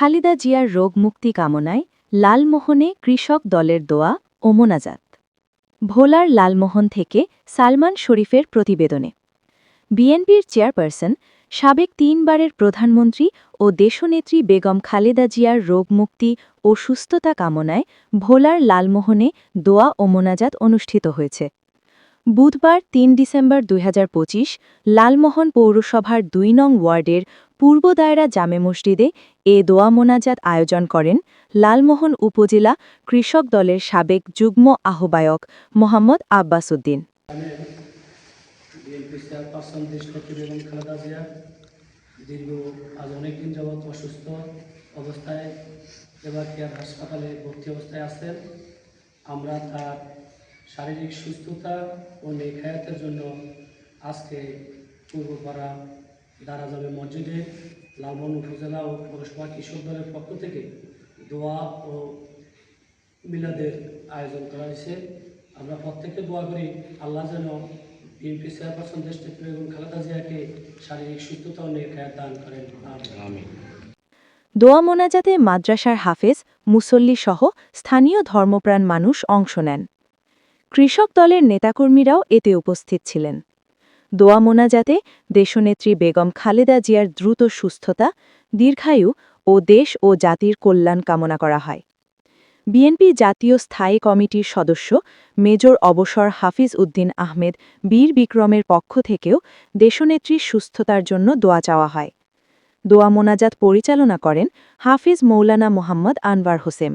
খালিদা জিয়ার রোগ মুক্তি কামনায় লালমোহনে কৃষক দলের দোয়া ও মোনাজাত। ভোলার লালমোহন থেকে সালমান শরীফের প্রতিবেদনে। বিএনপির চেয়ারপারসন, সাবেক তিনবারের প্রধানমন্ত্রী ও দেশনেত্রী বেগম খালেদা জিয়ার রোগ মুক্তি ও সুস্থতা কামনায় ভোলার লালমোহনে দোয়া ও মোনাজাত অনুষ্ঠিত হয়েছে। বুধবার তিন ডিসেম্বর দুই হাজার পঁচিশ, লালমোহন পৌরসভার দুই নং ওয়ার্ডের পূর্ব দায়রা জামে মসজিদে এ দোয়া মোনাজাত আয়োজন করেন লালমোহন উপজেলা কৃষক দলের সাবেক যুগ্ম আহ্বায়ক মোহাম্মদ আব্বাস উদ্দিন দীর্ঘ আজ অনেক দিন যাবৎ অসুস্থ অবস্থায় এবার হাসপাতালে ভর্তি অবস্থায় আছেন? আমরা তার শারীরিক সুস্থতা ও নেখায়াতের জন্য আজকে পূর্বপাড়া দারাজামে মসজিদে লালমোহন উপজেলা ও পৌরসভা কৃষক দলের পক্ষ থেকে দোয়া ও মিলাদের আয়োজন করা হয়েছে। আমরা প্রত্যেকে দোয়া করি আল্লাহ যেন বিএনপি চেয়ারপারসন দেশ নেত্রী এবং খালেদা জিয়াকে শারীরিক সুস্থতা ও নেখায়াত দান করেন। আমিন। দোয়া মোনাজাতে মাদ্রাসার হাফেজ মুসল্লি সহ স্থানীয় ধর্মপ্রাণ মানুষ অংশ নেন। কৃষক দলের নেতাকর্মীরাও এতে উপস্থিত ছিলেন। দোয়া মোনাজাতে দেশনেত্রী বেগম খালেদা জিয়ার দ্রুত সুস্থতা, দীর্ঘায়ু ও দেশ ও জাতির কল্যাণ কামনা করা হয়। বিএনপি জাতীয় স্থায়ী কমিটির সদস্য মেজর অবসর হাফিজ উদ্দিন আহমেদ বীর বিক্রমের পক্ষ থেকেও দেশনেত্রীর সুস্থতার জন্য দোয়া চাওয়া হয়। দোয়া মোনাজাত পরিচালনা করেন হাফিজ মৌলানা মোহাম্মদ আনওয়ার হোসেন।